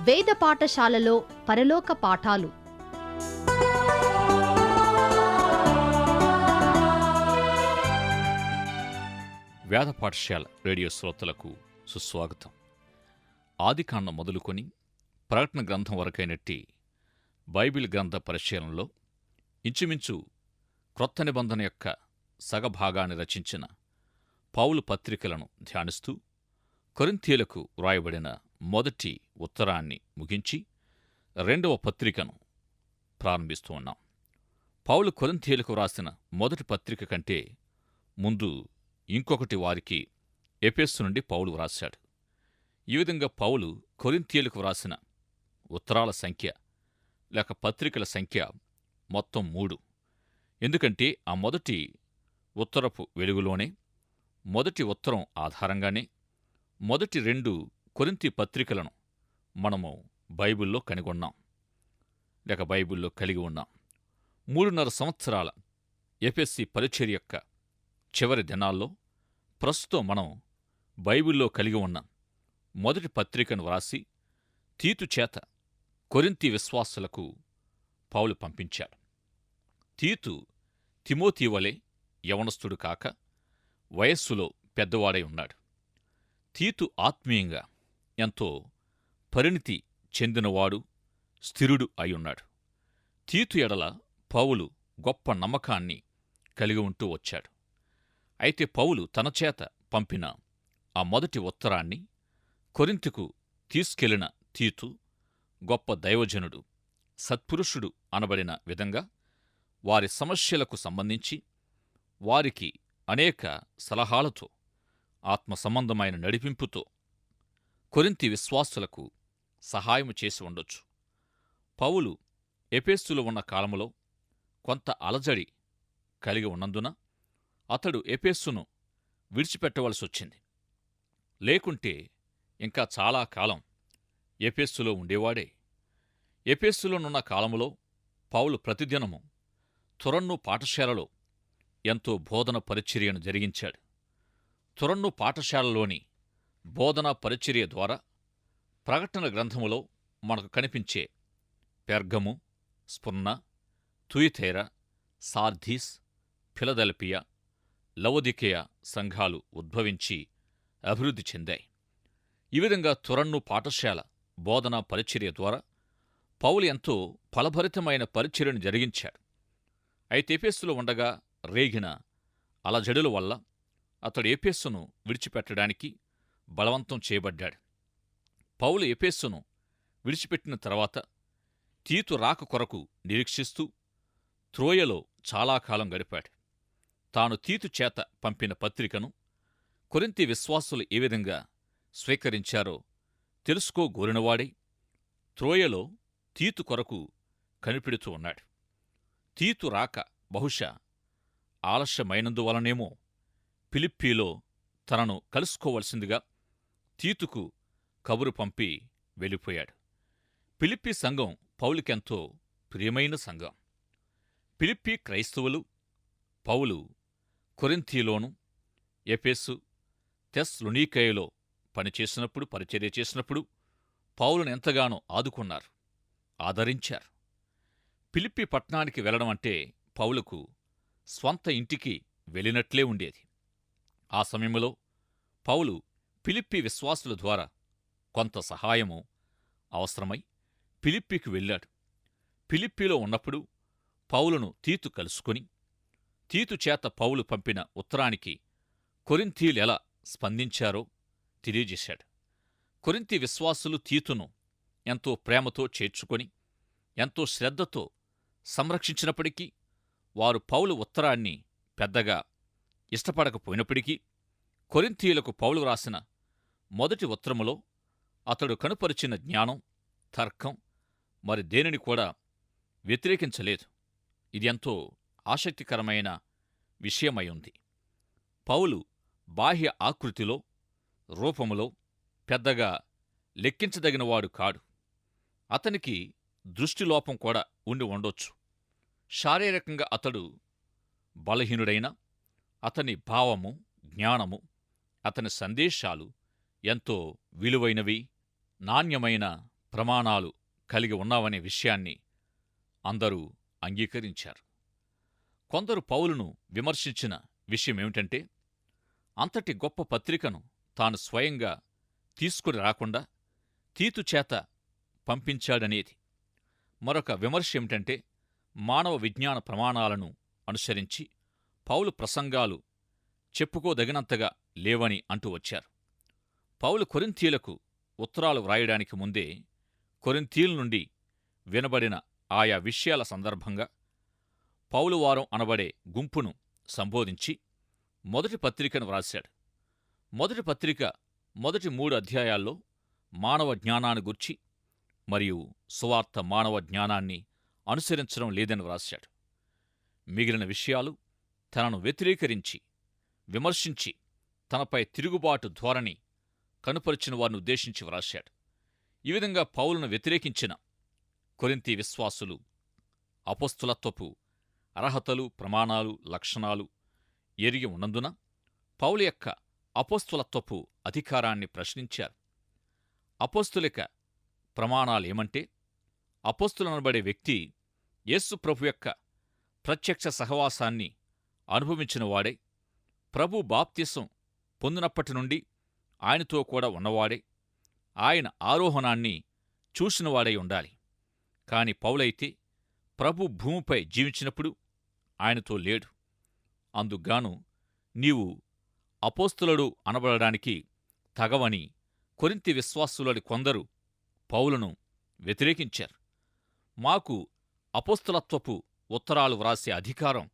వేద పాఠశాలలో పరలోక పాఠాలు. వేద పాఠశాల రేడియో శ్రోతలకు సుస్వాగతం. ఆదికాండం మొదలుకొని ప్రకటన గ్రంథం వరకైనట్టి బైబిల్ గ్రంథ పరిశీలనలో ఇంచుమించు క్రొత్త నిబంధన యొక్క సగభాగాన్ని రచించిన పౌలు పత్రికలను ధ్యానిస్తూ కొరింథీలకు వ్రాయబడిన మొదటి ఉత్తరాన్ని ముగించి రెండవ పత్రికను ప్రారంభిస్తూ ఉన్నాం. పౌలు కొరింథీలకు వ్రాసిన మొదటి పత్రిక కంటే ముందు ఇంకొకటి వారికి ఎపెస్సు నుండి పౌలు వ్రాశాడు. ఈ విధంగా పౌలు కొరింథీయులకు వ్రాసిన ఉత్తరాల సంఖ్య లేక పత్రికల సంఖ్య మొత్తం మూడు. ఎందుకంటే ఆ మొదటి ఉత్తరపు వెలుగులోనే మొదటి ఉత్తరం ఆధారంగానే మొదటి రెండు కొరింతి పత్రికలను మనము బైబిల్లో కనుగొన్నాం. లేక బైబిల్లో కలిగి ఉన్నాం. మూడున్నర సంవత్సరాల ఎఫ్ఎస్సి పరిచర్ యొక్క చివరి దినాల్లో ప్రస్తుతం మనం బైబిల్లో కలిగి ఉన్న మొదటి పత్రికను వ్రాసి తీతు చేత కొరింతి విశ్వాసులకు పౌలు పంపించాడు. తీతు తిమోతి వలె యవనస్తుడు కాక వయస్సులో పెద్దవాడై ఉన్నాడు. తీతు ఆత్మీయంగా ఎంతో పరిణితి చెందినవాడు స్థిరుడు అయ్యున్నాడు. తీతు ఎడల పౌలు గొప్ప నమ్మకాన్ని కలిగి ఉంటూ వచ్చాడు. అయితే పౌలు తన చేత పంపిన ఆ మొదటి ఉత్తరాన్ని కొరింతికు తీసుకెళ్ళిన తీతు గొప్ప దైవజనుడు సత్పురుషుడు అనబడిన విధంగా వారి సమస్యలకు సంబంధించి వారికి అనేక సలహాలతో ఆత్మ సంబంధమైన నడిపింపుతో కొరింతి విశ్వాసులకు సహాయము చేసి ఉండొచ్చు. పౌలు ఎపేస్తులు ఉన్న కాలములో కొంత అలజడి కలిగి ఉన్నందున అతడు ఎపేస్సును విడిచిపెట్టవలసొచ్చింది లేకుంటే ఇంకా చాలా కాలం ఎపేస్సులో ఉండేవాడే. ఎపేస్సులోనున్న కాలములో పౌలు ప్రతిదినము తురన్ను పాఠశాలలో ఎంతో బోధన పరిచర్యను జరిగించాడు. తురన్ను పాఠశాలలోని బోధనా పరిచర్య ద్వారా ప్రకటన గ్రంథములో మనకు కనిపించే పెర్గము స్పుర్ణ తుయిథేర సార్ధీస్ ఫిలదెల్పియా లవదికేయ సంఘాలు ఉద్భవించి అభివృద్ధి చెందాయి. ఈ విధంగా తురన్ను పాఠశాల బోధనా పరిచర్య ద్వారా పౌలు ఎంతో ఫలభరితమైన పరిచర్యను జరిగించాడు. అయితే ఎపేస్సులో ఉండగా రేగిన అలజడుల వల్ల అతడు ఏపేస్సును విడిచిపెట్టడానికి బలవంతం చేయబడ్డాడు. పౌలు ఎపేస్సును విడిచిపెట్టిన తర్వాత తీతు రాక కొరకు నిరీక్షిస్తూ త్రోయలో చాలా కాలం గడిపాడు. తాను తీతు చేత పంపిన పత్రికను కొరింతి విశ్వాసులు ఏ విధంగా స్వీకరించారో తెలుసుకోగోరినవాడై త్రోయలో తీతు కొరకు కనిపెడుతూ ఉన్నాడు. తీతు రాక బహుశా ఆలస్యమైనందువలనేమో ఫిలిప్పీలో తనను కలుసుకోవలసిందిగా తీతుకు కబురు పంపి వెళ్ళిపోయాడు. పిలిప్పి సంఘం పౌలికెంతో ప్రియమైన సంఘం. పిలిప్పి క్రైస్తవులు పౌలు కొరింథీలోను ఎఫెస్సు తెస్లునీకయలో పనిచేసినప్పుడు పరిచర్య చేసినప్పుడు పౌలను ఎంతగానో ఆదుకున్నారు ఆదరించారు. పిలిప్పి పట్టణానికి వెళ్ళడం అంటే పౌలుకు స్వంత ఇంటికి వెళ్ళినట్లే ఉండేది. ఆ సమయంలో పౌలు ఫిలిప్పి విశ్వాసుల ద్వారా కొంత సహాయము అవసరమై పిలిప్పికి వెళ్ళాడు. పిలిప్పిలో ఉన్నప్పుడు పౌలును తీతు కలుసుకుని తీతు చేత పౌలు పంపిన ఉత్తరానికి కొరింథీలెలా స్పందించారో తెలియజేశాడు. కొరింతి విశ్వాసులు తీతును ఎంతో ప్రేమతో చేర్చుకొని ఎంతో శ్రద్ధతో సంరక్షించినప్పటికీ వారు పౌలు ఉత్తరాన్ని పెద్దగా ఇష్టపడకపోయినప్పటికీ కొరింథీయులకు పౌలు రాసిన మొదటి ఉత్తరములో అతడు కనుపరిచిన జ్ఞానం తర్కం మరి దేనిని కూడా వ్యతిరేకించలేదు. ఇది ఎంతో ఆసక్తికరమైన విషయమై ఉంది. పౌలు బాహ్య ఆకృతిలో రూపములో పెద్దగా లెక్కించదగినవాడు కాడు. అతనికి దృష్టిలోపం కూడా ఉండి ఉండొచ్చు. శారీరకంగా అతడు బలహీనుడైన అతని భావము జ్ఞానము అతని సందేశాలు ఎంతో విలువైనవి నాణ్యమైన ప్రమాణాలు కలిగి ఉన్నావనే విషయాన్ని అందరూ అంగీకరించారు. కొందరు పౌలును విమర్శించిన విషయమేమిటంటే అంతటి గొప్ప పత్రికను తాను స్వయంగా తీసుకుని రాకుండా తీతు చేత పంపించాడనేది. మరొక విమర్శ ఏమిటంటే మానవ విజ్ఞాన ప్రమాణాలను అనుసరించి పౌలు ప్రసంగాలు చెప్పుకోదగినంతగా లేవని అంటూ వచ్చారు. పౌలు కొరింథీలకు ఉత్తరాలు వ్రాయడానికి ముందే కొరింథీల నుండి వినబడిన ఆయా విషయాల సందర్భంగా పౌలువారం అనబడే గుంపును సంబోధించి మొదటి పత్రికను వ్రాశాడు. మొదటి పత్రిక మొదటి మూడు అధ్యాయాల్లో మానవ జ్ఞానాన్ని గుర్చి మరియు సువార్త మానవ జ్ఞానాన్ని అనుసరించడం లేదని వ్రాశాడు. మిగిలిన విషయాలు తనను వ్యతిరేకరించి విమర్శించి తనపై తిరుగుబాటు ధోరణి కనుపరిచిన వారిని ఉద్దేశించి వ్రాశాడు. ఈ విధంగా పౌలను వ్యతిరేకించిన కొరింతి విశ్వాసులు అపస్తులత్వపు అర్హతలు ప్రమాణాలు లక్షణాలు ఎరిగి ఉన్నందున పౌలు యొక్క అపోస్తులత్వపు అధికారాన్ని ప్రశ్నించారు. అపోస్తులిక ప్రమాణాలేమంటే అపోస్తులనబడే వ్యక్తి యేసు ప్రభు యొక్క ప్రత్యక్ష సహవాసాన్ని అనుభవించినవాడే ప్రభు బాప్తిసం పొందినప్పటి నుండి ఆయనతో కూడా ఉన్నవాడే. ఆయన ఆరోహణాన్ని చూసినవాడై ఉండాలి. కాని పౌలైతే ప్రభు భూమిపై జీవించినప్పుడు ఆయనతో లేడు. అందుగాను నీవు అపోస్తులడు అనబడడానికి తగవని కొరింతి విశ్వాసులని కొందరు పౌలను వ్యతిరేకించారు. మాకు అపోస్తలత్వపు ఉత్తరాలు వ్రాసే అధికారం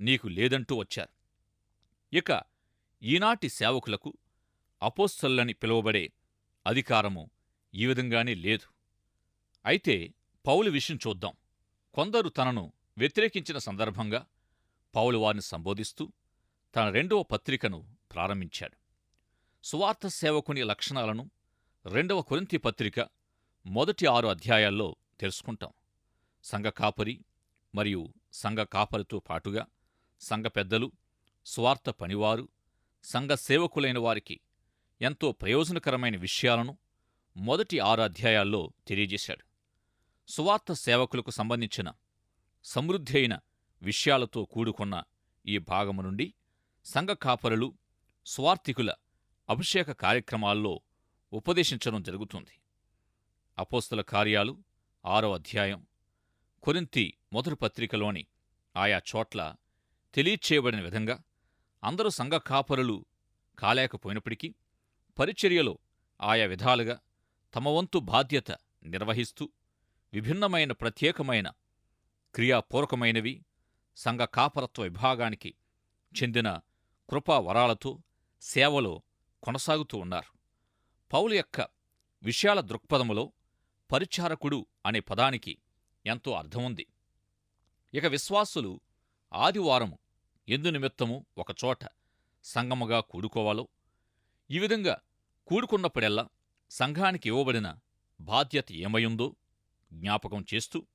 నీకు లేదంటూ వచ్చారు. ఇక ఈనాటి సేవకులకు అపోస్తల్లని పిలువబడే అధికారము ఈ విధంగానే లేదు. అయితే పౌలు విషయం చూద్దాం. కొందరు తనను వ్యతిరేకించిన సందర్భంగా పౌలు వారిని సంబోధిస్తూ తన రెండవ పత్రికను ప్రారంభించాడు. సువార్త సేవకుని లక్షణాలను రెండవ కొరింతి పత్రిక మొదటి ఆరు అధ్యాయాల్లో తెలుసుకుంటాం. సంఘ కాపరి మరియు సంఘ కాపరితో పాటుగా సంఘ పెద్దలు స్వార్థ పనివారు సంఘ సేవకులైన వారికి ఎంతో ప్రయోజనకరమైన విషయాలను మొదటి ఆరు అధ్యాయాల్లో తెలియజేశాడు. సువార్త సేవకులకు సంబంధించిన సమృద్ధి అయిన విషయాలతో కూడుకున్న ఈ భాగము నుండి సంఘ కాపరులు స్వార్థికుల అభిషేక కార్యక్రమాల్లో ఉపదేశించడం జరుగుతుంది. అపోస్తల కార్యాలు ఆరో అధ్యాయం కొరింతి మొదటి పత్రికలోని ఆయా చోట్ల తెలియచేయబడిన విధంగా అందరూ సంఘ కాపరులు కాలేకపోయినప్పటికీ పరిచర్యలో ఆయా విధాలుగా తమ వంతు బాధ్యత నిర్వహిస్తూ విభిన్నమైన ప్రత్యేకమైన క్రియాపూర్వకమైనవి సంఘ కాపరత్వ విభాగానికి చెందిన కృపా వరాలతో సేవలో కొనసాగుతూ ఉన్నారు. పౌలు యొక్క విషయాల దృక్పథములో పరిచారకుడు అనే పదానికి ఎంతో అర్థముంది. ఇక విశ్వాసులు ఆదివారము ఎందు నిమిత్తము ఒకచోట సంగముగా కూడుకోవాలో ఈ విధంగా కూడుకున్నప్పుడెల్లా సంఘానికి ఇవ్వబడిన బాధ్యత ఏమయుందో జ్ఞాపకం చేస్తూ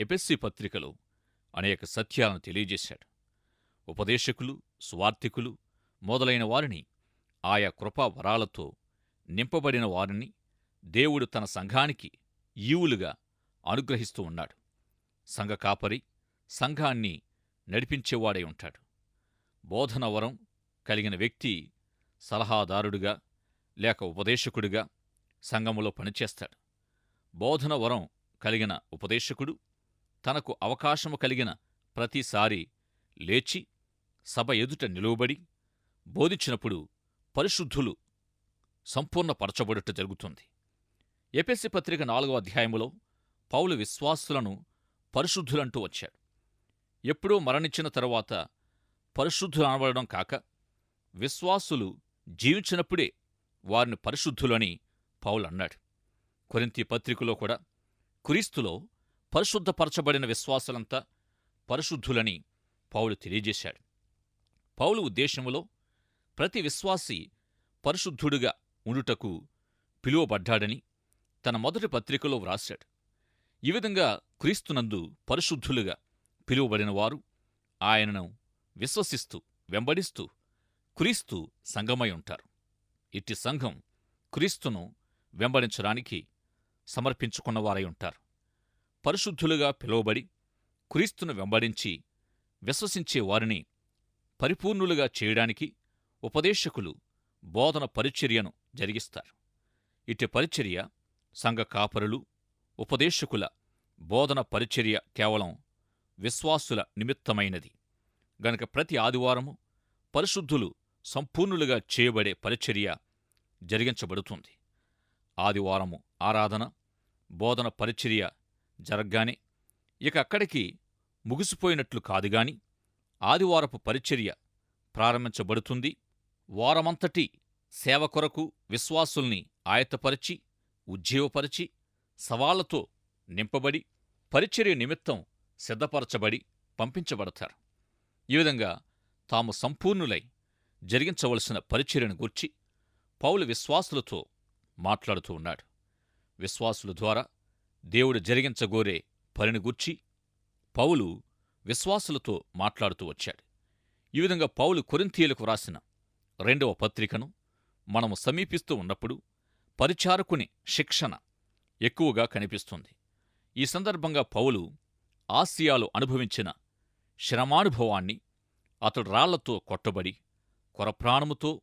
ఎపెస్సి పత్రికలో అనేక సత్యాలను తెలియజేశాడు. ఉపదేశకులు స్వార్థికులు మొదలైన వారిని ఆయా కృపా వరాలతో నింపబడిన వారిని దేవుడు తన సంఘానికి ఈవులుగా అనుగ్రహిస్తూ ఉన్నాడు. సంఘ కాపరి సంఘాన్ని నడిపించేవాడై ఉంటాడు. బోధనవరం కలిగిన వ్యక్తి సలహాదారుడుగా లేక ఉపదేశకుడిగా సంఘములో పనిచేస్తాడు. బోధన వరం కలిగిన ఉపదేశకుడు తనకు అవకాశము కలిగిన ప్రతిసారి లేచి సభ ఎదుట నిలువబడి బోధించినప్పుడు పరిశుద్ధులు సంపూర్ణపరచబడుట జరుగుతుంది. ఎపెసి పత్రిక నాలుగవ అధ్యాయములో పౌలు విశ్వాసులను పరిశుద్ధులంటూ వచ్చాడు. ఎప్పుడూ మరణించిన తరువాత పరిశుద్ధులు అనబడడం కాక విశ్వాసులు జీవించినప్పుడే వారిని పరిశుద్ధులని పౌలు అన్నాడు కొరింథీ పత్రికలో కూడా క్రీస్తులో పరిశుద్ధపరచబడిన విశ్వాసులంతా పరిశుద్ధులని పౌలు తెలియజేశాడు. పౌలు ఉద్దేశములో ప్రతి విశ్వాసి పరిశుద్ధుడుగా ఉండుటకు పిలువబడ్డాడని తన మొదటి పత్రికలో వ్రాశాడు. ఈ విధంగా క్రీస్తునందు పరిశుద్ధులుగా పిలువబడిన వారు ఆయనను విశ్వసిస్తూ వెంబడిస్తూ క్రీస్తు సంగమై ఉంటారు. ఇట్టి సంఘం క్రీస్తును వెంబడించడానికి సమర్పించుకున్నవారై ఉంటారు. పరిశుద్ధులుగా పిలువబడి క్రీస్తును వెంబడించి విశ్వసించే వారిని పరిపూర్ణులుగా చేయడానికి ఉపదేశకులు బోధన పరిచర్యను జరిగిస్తారు. ఇట్టి పరిచర్య సంఘ కాపరులు ఉపదేశకుల బోధన పరిచర్య కేవలం విశ్వాసుల నిమిత్తమైనది. గనక ప్రతి ఆదివారము పరిశుద్ధులు సంపూర్ణులుగా చేయబడే పరిచర్య జరిగించబడుతుంది. ఆదివారము ఆరాధన బోధన పరిచర్య జరగ్గానే ఇక అక్కడికి ముగిసిపోయినట్లు కాదుగాని ఆదివారపు పరిచర్య ప్రారంభించబడుతుంది. వారమంతటి సేవ కొరకు విశ్వాసుల్ని ఆయత్తపరిచి ఉజ్జీవపరిచి సవాళ్ళతో నింపబడి పరిచర్య నిమిత్తం సిద్ధపరచబడి పంపించబడతారు. ఈ విధంగా తాము సంపూర్ణులై జరిగించవలసిన పరిచర్యను గూర్చి పౌలు విశ్వాసులతో మాట్లాడుతూ ఉన్నాడు. విశ్వాసుల ద్వారా దేవుడు జరిగించగోరే పనిని గూర్చి పౌలు విశ్వాసులతో మాట్లాడుతూ వచ్చాడు. ఈ విధంగా పౌలు కొరింథీయులకు వ్రాసిన రెండవ పత్రికను మనము సమీపిస్తూ ఉన్నప్పుడు పరిచారకుని శిక్షణ ఎక్కువగా కనిపిస్తుంది. ఈ సందర్భంగా పౌలు ఆసియాలో అనుభవించిన శ్రమానుభవాన్ని అతడు రాళ్ళతో కొట్టబడి కొరప్రాణముతో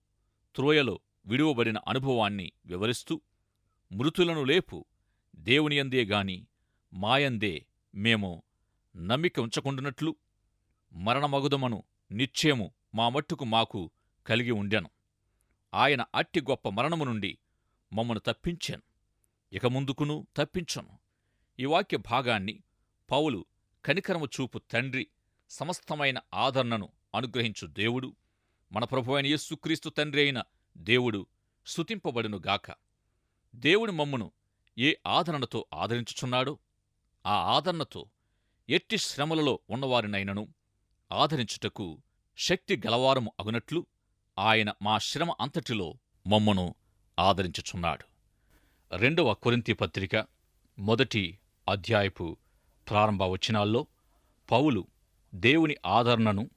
త్రోయలో విడువబడిన అనుభవాన్ని వివరిస్తూ మృతులను లేపు దేవునియందే గాని మాయందే మేము నమ్మిక ఉంచకుండునట్లు మరణమగుదమను నిశ్చయము మా మట్టుకు మాకు కలిగి ఉండెను. ఆయన అట్టి గొప్ప మరణము నుండి మమ్మను తప్పించాను. ఇక ముందుకును తప్పించను. ఈ వాక్య భాగాన్ని పౌలు కనికరము చూపు తండ్రి సమస్తమైన ఆదరణను అనుగ్రహించు దేవుడు మన ప్రభువైన యేసుక్రీస్తు తండ్రి అయిన దేవుడు స్తుతింపబడునుగాక దేవుడు మమ్మును ఏ ఆదరణతో ఆదరించుచున్నాడో ఆ ఆదరణతో ఎట్టి శ్రమలలో ఉన్నవారినైనను ఆదరించుటకు శక్తి గలవారము అగునట్లు ఆయన మా శ్రమ అంతటిలో మమ్మును ఆదరించుచున్నాడు. రెండవ కొరింతి పత్రిక మొదటి అధ్యాయపు ప్రారంభ వచనాల్లో పౌలు దేవుని ఆదరణను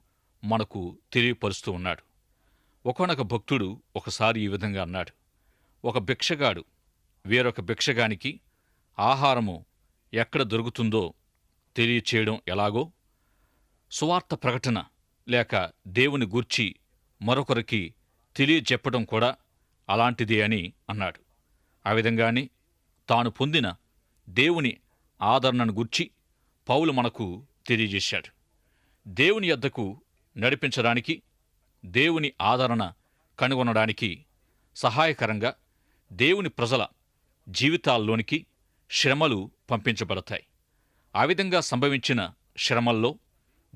మనకు తెలియపరుస్తూ ఉన్నాడు. ఒకనొక భక్తుడు ఒకసారి ఈ విధంగా అన్నాడు. ఒక భిక్షగాడు వేరొక భిక్షగానికి ఆహారము ఎక్కడ దొరుకుతుందో తెలియచేయడం ఎలాగో సువార్త ప్రకటన లేక దేవుని గూర్చి మరొకరికి తెలియచెప్పడం కూడా అలాంటిదే అని అన్నాడు. ఆ విధంగానే తాను పొందిన దేవుని ఆదరణను గూర్చి పౌలు మనకు తెలియజేశాడు. దేవుని యొద్దకు నడిపించడానికి దేవుని ఆదరణ కనుగొనడానికి సహాయకరంగా దేవుని ప్రజల జీవితాల్లోనికి శ్రమలు పంపించబడతాయి. ఆ విధంగా సంభవించిన శ్రమల్లో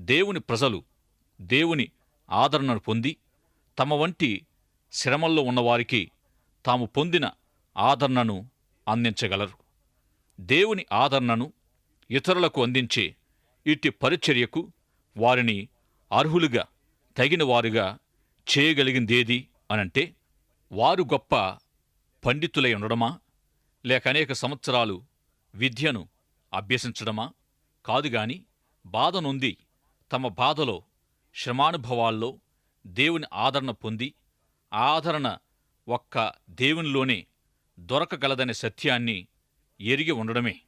దేవుని ప్రజలు దేవుని ఆదరణను పొంది తమ వంటి శ్రమల్లో ఉన్నవారికి తాము పొందిన ఆదరణను అందించగలరు. దేవుని ఆదరణను ఇతరులకు అందించే ఇట్టి పరిచర్యకు వారిని అర్హులుగా తగిన వారుగా చేయగలిగిందేది అనంటే వారు గొప్ప పండితులై ఉండడమా? లేక అనేక సంవత్సరాలు విద్యను అభ్యసించడమా? కాదుగాని బాధ నొంది తమ బాధలో శ్రమానుభవాల్లో దేవుని ఆదరణ పొంది ఆదరణ ఒక్క దేవునిలోనే దొరకగలదనే సత్యాన్ని ఎరిగి ఉండడమే.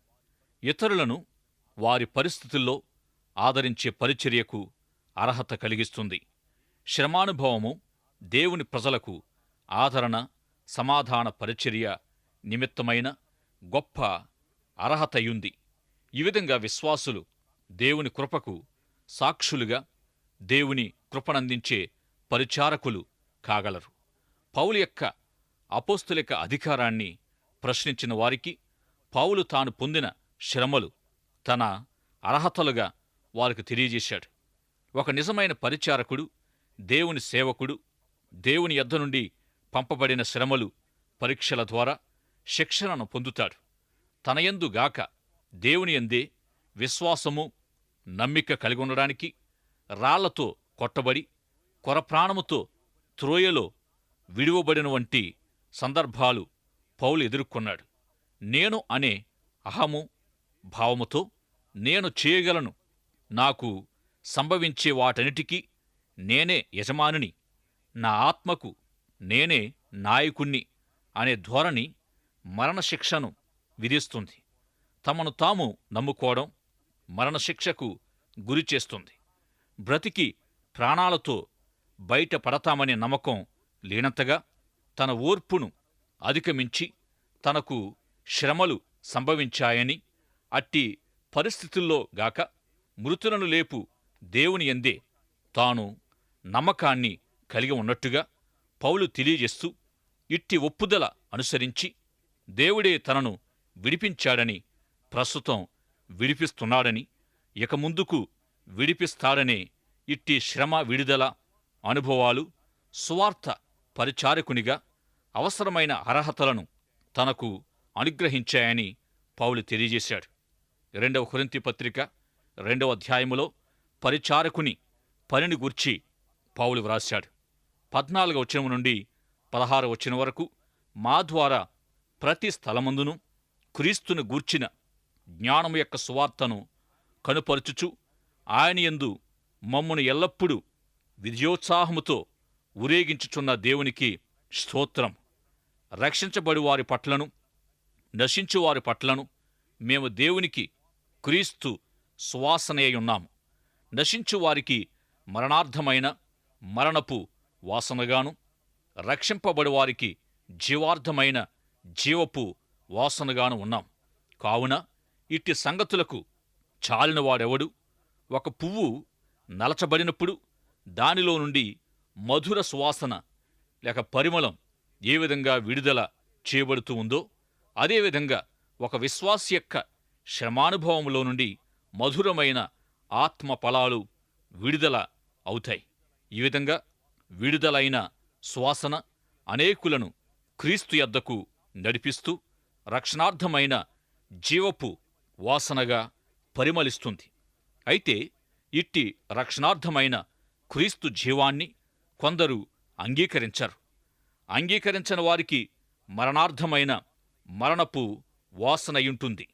ఇతరులను వారి పరిస్థితుల్లో ఆదరించే పరిచర్యకు అర్హత కలిగిస్తుంది. శ్రమానుభవము దేవుని ప్రజలకు ఆదరణ సమాధాన పరిచర్య నిమిత్తమైన గొప్ప అర్హతయుంది. ఈ విధంగా విశ్వాసులు దేవుని కృపకు సాక్షులుగా దేవుని కృపనందించే పరిచారకులు కాగలరు. పౌలు యొక్క అపోస్తులిక అధికారాన్ని ప్రశ్నించిన వారికి పౌలు తాను పొందిన శ్రమలు తన అర్హతలుగా వారికి తెలియజేశాడు. ఒక నిజమైన పరిచారకుడు దేవుని సేవకుడు దేవుని యొద్ద నుండి పంపబడిన శ్రమలు పరీక్షల ద్వారా శిక్షణను పొందుతాడు. తనయందుగాక దేవుని యందే విశ్వాసము నమ్మిక కలిగి ఉండడానికి రాళ్ళతో కొట్టబడి కొరప్రాణముతో త్రోయలో విడువబడిన వంటి సందర్భాలు పౌలు ఎదుర్కొన్నాడు. నేను అనే అహము భావముతో నేను చేయగలను నాకు సంభవించే వాటన్నిటికీ నేనే యజమానిని నా ఆత్మకు నేనే నాయకుణ్ణి అనే ధోరణి మరణశిక్షను విధిస్తుంది. తమను తాము నమ్ముకోవడం మరణశిక్షకు గురి చేస్తుంది. బ్రతికి ప్రాణాలతో బయటపడతామనే నమ్మకం లేనంతగా తన ఓర్పును అధిగమించి తనకు శ్రమలు సంభవించాయని అట్టి పరిస్థితుల్లో గాక మృతులను లేపు దేవుని ఎందే తాను నమ్మకాన్ని కలిగి ఉన్నట్టుగా పౌలు తెలియజేస్తూ ఇట్టి ఒప్పుదల అనుసరించి దేవుడే తనను విడిపించాడని ప్రస్తుతం విడిపిస్తున్నాడని ఇక ముందుకు విడిపిస్తాడనే ఇట్టి శ్రమ విడుదల అనుభవాలు స్వార్థ పరిచారకునిగా అవసరమైన అర్హతలను తనకు అనుగ్రహించాయని పౌలు తెలియజేశాడు. రెండవ కురింతి పత్రిక రెండవ అధ్యాయములో పరిచారకుని పనిని గూర్చి పౌలు వ్రాశాడు. పద్నాలుగు వచనం నుండి పదహారు వచనం వరకు మా ద్వారా ప్రతి స్థలమందును క్రీస్తును గూర్చిన జ్ఞానము యొక్క సువార్తను కనుపరుచుచు ఆయన యందు మమ్మను ఎల్లప్పుడూ విజయోత్సాహముతో ఊరేగించుచున్న దేవునికి స్తోత్రం. రక్షించబడి వారి పట్లను నశించు వారి పట్లను మేము దేవునికి క్రీస్తు సువాసనయ్యున్నాము నశించు వారికి మరణార్థమైన మరణపు వాసనగాను రక్షింపబడి వారికి జీవార్థమైన జీవపు వాసనగాను ఉన్నాం. కావున ఇట్టి సంగతులకు చాలినవాడెవడు? ఒక పువ్వు నలచబడినప్పుడు దానిలో నుండి మధుర సువాసన లేక పరిమళం ఏ విధంగా విడుదల చేయబడుతూ ఉందో అదేవిధంగా ఒక విశ్వాస యొక్క శ్రమానుభవంలో నుండి మధురమైన ఆత్మ ఫలాలు విడుదల అవుతాయి. ఈ విధంగా విడుదలైన శ్వాసన అనేకులను క్రీస్తు యద్దకు నడిపిస్తూ రక్షణార్థమైన జీవపు వాసనగా పరిమళిస్తుంది. అయితే ఇట్టి రక్షణార్థమైన క్రీస్తు జీవాన్ని కొందరు అంగీకరించరు. అంగీకరించని వారికి మరణార్థమైన మరణపు వాసనయుంటుంది.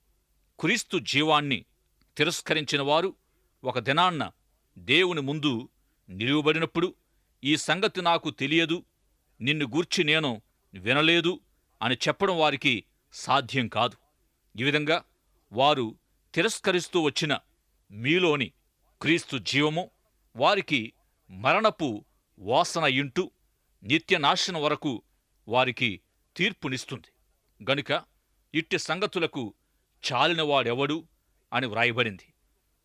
క్రీస్తు జీవాన్ని తిరస్కరించిన వారు ఒక దినాన్న దేవుని ముందు నిలువబడినప్పుడు ఈ సంగతి నాకు తెలియదు నిన్ను గూర్చి నేను వినలేదు అని చెప్పడం వారికి సాధ్యం కాదు. ఈ విధంగా వారు తిరస్కరిస్తూ వచ్చిన మీలోని క్రీస్తు జీవము వారికి మరణపు వాసన ఇంటూ నిత్యనాశనం వరకు వారికి తీర్పునిస్తుంది. గనుక ఇట్టి సంగతులకు చాలినవాడెవడు అని వ్రాయబడింది.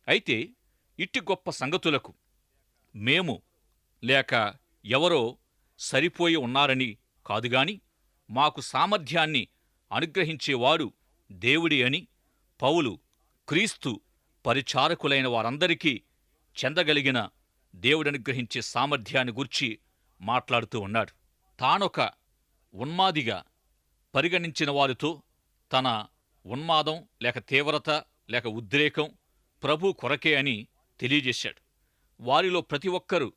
అయితే ఇట్టి గొప్ప సంగతులకు మేము లేక ఎవరో సరిపోయి ఉన్నారని కాదుగాని మాకు సామర్థ్యాన్ని అనుగ్రహించేవాడు దేవుడి అని పౌలు క్రీస్తు పరిచారకులైన వారందరికీ చెందగలిగిన దేవుడనుగ్రహించే సామర్థ్యాన్ని గుర్చి మాట్లాడుతూ ఉన్నాడు. తానొక ఉన్మాదిగా పరిగణించిన వారితో తన ఉన్మాదం లేక తీవ్రత లేక ఉద్రేకం ప్రభు కొరకే అని తెలియజేశాడు. వారిలో ప్రతి ఒక్కరూ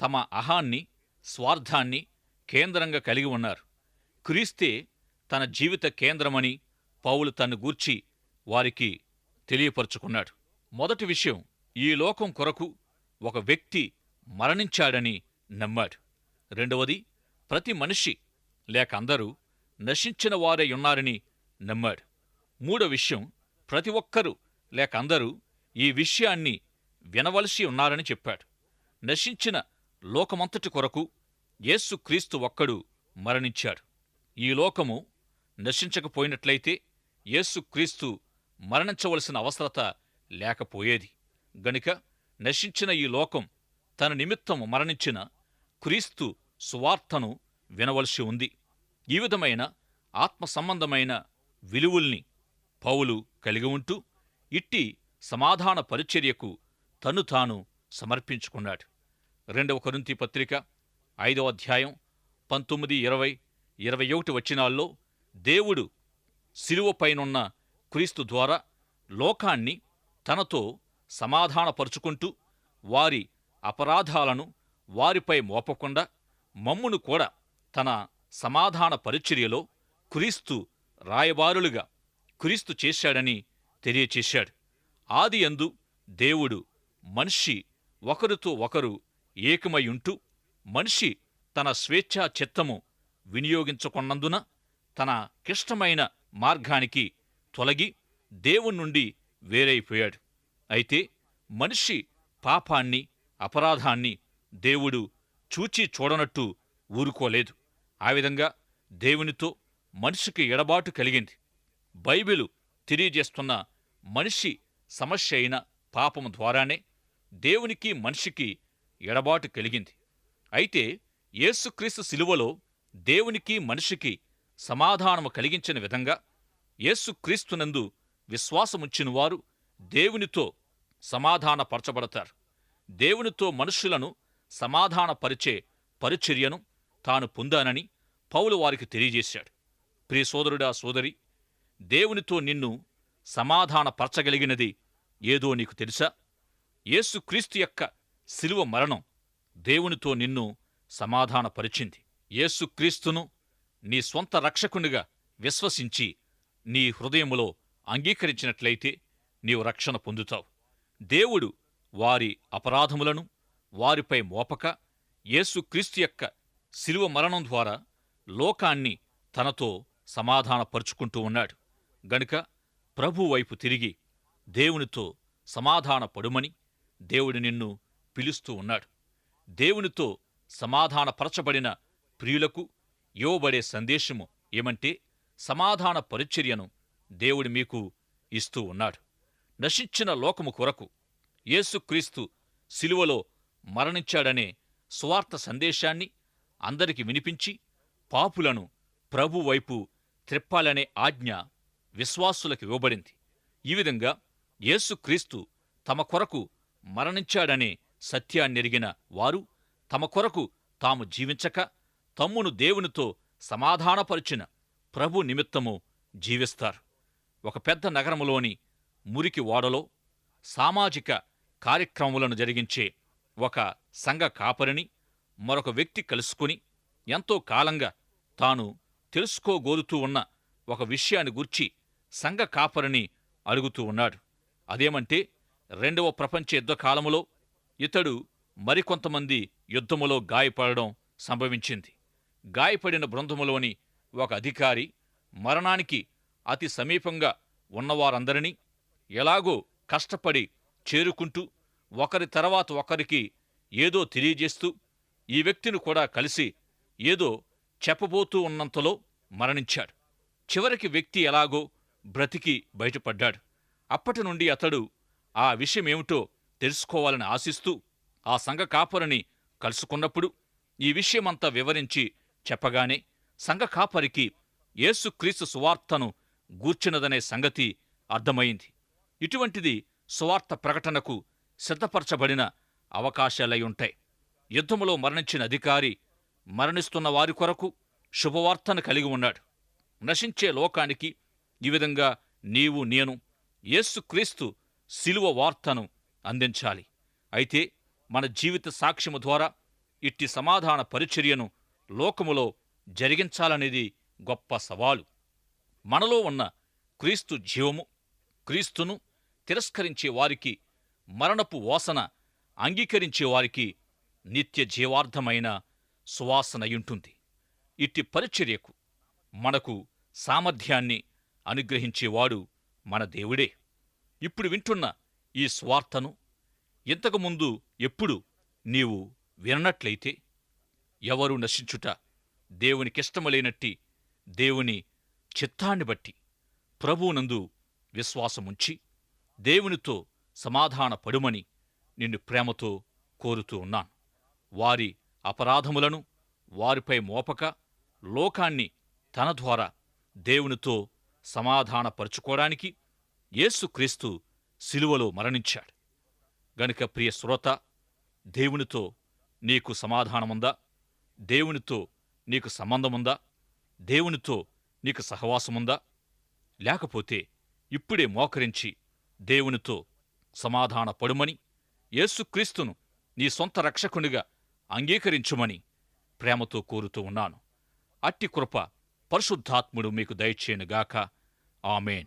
తమ అహాన్ని స్వార్థాన్ని కేంద్రంగా కలిగి ఉన్నారు. క్రీస్తే తన జీవిత కేంద్రమని పౌలు తన్ను గూర్చి వారికి తెలియపరుచుకున్నాడు. మొదటి విషయం ఈ లోకం కొరకు ఒక వ్యక్తి మరణించాడని నమ్మాడు. రెండవది ప్రతి మనిషి లేక అందరూ నశించిన వారే ఉన్నారని నమ్మాడు. మూడో విషయం ప్రతి ఒక్కరూ లేక అందరూ ఈ విషయాన్ని వినవలసి ఉన్నారని చెప్పాడు. నశించిన లోకమంతటి కొరకు యేసుక్రీస్తు ఒక్కడు మరణించాడు. ఈ లోకము నశించకపోయినట్లయితే యేసుక్రీస్తు మరణించవలసిన అవసరత లేకపోయేది. గనుక నశించిన ఈ లోకం తన నిమిత్తము మరణించిన క్రీస్తు సువార్తను వినవలసి ఉంది. ఈ విధమైన ఆత్మ సంబంధమైన విలువల్ని పౌలు కలిగి ఉంటూ ఇట్టి సమాధాన పరిచర్యకు తను తాను సమర్పించుకున్నాడు. రెండవ కరుంతి పత్రిక ఐదవ అధ్యాయం పంతొమ్మిది ఇరవై ఇరవై ఒకటి వచనాల్లో దేవుడు శిలువపైనున్న క్రీస్తు ద్వారా లోకాన్ని తనతో సమాధానపరుచుకుంటూ వారి అపరాధాలను వారిపై మోపకుండా మమ్మును కూడా తన సమాధాన పరిచర్యలో క్రీస్తు రాయబారులుగా క్రీస్తు చేశాడని తెలియచేశాడు. ఆది అందు దేవుడు మనిషి ఒకరితో ఒకరు ఏకమై మనిషి తన స్వేచ్ఛా చిత్తము వినియోగించుకున్నందున తన క్లిష్టమైన మార్గానికి తొలగి దేవుని నుండి వేరైపోయాడు. అయితే మనిషి పాపాన్ని అపరాధాన్ని దేవుడు చూచి చూడనట్టు ఊరుకోలేదు. ఆ విధంగా దేవునితో మనిషికి ఎడబాటు కలిగింది. బైబిలు తెలియజేస్తున్న మనిషి సమస్య అయిన పాపము ద్వారానే దేవునికి మనిషికి ఎడబాటు కలిగింది. అయితే యేసుక్రీస్తు శిలువలో దేవునికి మనిషికి సమాధానము కలిగించిన విధంగా యేసుక్రీస్తునందు విశ్వాసముచ్చిన వారు దేవునితో సమాధానపరచబడతారు. దేవునితో మనుషులను సమాధానపరిచే పరిచర్యను తాను పొందానని పౌలు వారికి తెలియజేశాడు. ప్రియ సోదరుడా సోదరి దేవునితో నిన్ను సమాధానపరచగలిగినది ఏదో నీకు తెలుసా? యేసుక్రీస్తు యొక్క శిలువ మరణం దేవునితో నిన్ను సమాధానపరిచింది. యేసుక్రీస్తును నీ స్వంత రక్షకునిగా విశ్వసించి నీ హృదయములో అంగీకరించినట్లయితే నీవు రక్షణ పొందుతావు. దేవుడు వారి అపరాధములను వారిపై మోపక యేసుక్రీస్తు యొక్క శిలువ మరణం ద్వారా లోకాన్ని తనతో సమాధానపరుచుకుంటూ ఉన్నాడు. గనుక ప్రభు వైపు తిరిగి దేవునితో సమాధానపడుమని దేవుడు నిన్ను పిలుస్తూ ఉన్నాడు. దేవునితో సమాధానపరచబడిన ప్రియులకు ఇవ్వబడే సందేశము ఏమంటే సమాధాన పరిచర్యను దేవుడు మీకు ఇస్తూ ఉన్నాడు. నశించిన లోకము కొరకు యేసుక్రీస్తు శిలువలో మరణించాడనే స్వార్థ సందేశాన్ని అందరికి వినిపించి పాపులను ప్రభు వైపు త్రిప్పాలనే ఆజ్ఞ విశ్వాసులకు ఇవ్వబడింది. ఈ విధంగా యేసుక్రీస్తు తమ కొరకు మరణించాడనే సత్యాన్నెరిగిన వారు తమ కొరకు తాము జీవించక తమ్మును దేవునితో సమాధానపరిచిన ప్రభు నిమిత్తము జీవిస్తారు. ఒక పెద్ద నగరములోని మురికి ఓడలో సామాజిక కార్యక్రమములను జరిగించే ఒక సంఘ కాపరిని మరొక వ్యక్తి కలుసుకుని ఎంతో కాలంగా తాను తెలుసుకోగోరుతూ ఉన్న ఒక విషయాన్ని గూర్చి సంఘ కాపరిని అడుగుతూ ఉన్నాడు. అదేమంటే రెండవ ప్రపంచ యుద్ధ కాలములో ఇతడు మరికొంతమంది యుద్ధములో గాయపడడం సంభవించింది. గాయపడిన బృందములోని ఒక అధికారి మరణానికి అతి సమీపంగా ఉన్నవారందరినీ ఎలాగో కష్టపడి చేరుకుంటూ ఒకరి తర్వాత ఒకరికి ఏదో తెలియజేస్తూ ఈ వ్యక్తిని కూడా కలిసి ఏదో చెప్పబోతూ ఉన్నంతలో మరణించాడు. చివరికి వ్యక్తి ఎలాగో బ్రతికి బయటపడ్డాడు. అప్పటి నుండి అతడు ఆ విషయమేమిటో తెలుసుకోవాలని ఆశిస్తూ ఆ సంఘ కాపరిని కలుసుకున్నప్పుడు ఈ విషయమంతా వివరించి చెప్పగానే సంఘ కాపరికి యేసుక్రీస్తు సువార్తను గూర్చినదనే సంగతి అర్థమైంది. ఇటువంటిది సువార్త ప్రకటనకు సిద్ధపరచబడిన అవకాశాలై ఉంటాయి యుద్ధములో మరణించిన అధికారి మరణిస్తున్న వారి కొరకు శుభవార్తను కలిగి ఉన్నాడు. నశించే లోకానికి ఈ విధంగా నీవు నేను యేసుక్రీస్తు శిలువ వార్తను అందించాలి. అయితే మన జీవిత సాక్ష్యము ద్వారా ఇట్టి సమాధాన పరిచర్యను లోకములో జరిగించాలనేది గొప్ప సవాలు. మనలో ఉన్న క్రీస్తు జీవము క్రీస్తును తిరస్కరించే వారికి మరణపు వాసన అంగీకరించే వారికి నిత్య జీవార్థమైన సువాసనయుంటుంది. ఇట్టి పరిచర్యకు మనకు సామర్థ్యాన్ని అనుగ్రహించేవాడు మన దేవుడే. ఇప్పుడు వింటున్న ఈ స్వార్థను ఇంతకుముందు ఎప్పుడు నీవు విననట్లయితే ఎవరు నశించుట దేవునికిష్టమలేనట్టి దేవుని చిత్తాన్ని బట్టి ప్రభువునందు విశ్వాసముంచి దేవునితో సమాధాన పడుమని నిన్ను ప్రేమతో కోరుతూ ఉన్నాను. వారి అపరాధములను వారిపై మోపక లోకాన్ని తన ద్వారా దేవునితో సమాధానపరుచుకోవడానికి యేసుక్రీస్తు శిలువలో మరణించాడు. గనుక ప్రియ శ్రోత దేవునితో నీకు సమాధానముందా? దేవునితో నీకు సంబంధముందా? దేవునితో నీకు సహవాసముందా? లేకపోతే ఇప్పుడే మోకరించి దేవునితో సమాధాన పడుమని యేసుక్రీస్తును నీ సొంత రక్షకునిగా అంగీకరించుమని ప్రేమతో కోరుతూ ఉన్నాను. అట్టి కృప పరిశుద్ధాత్ముడు మీకు దయచేయనుగాక. ఆమెన్.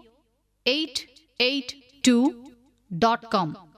882.com.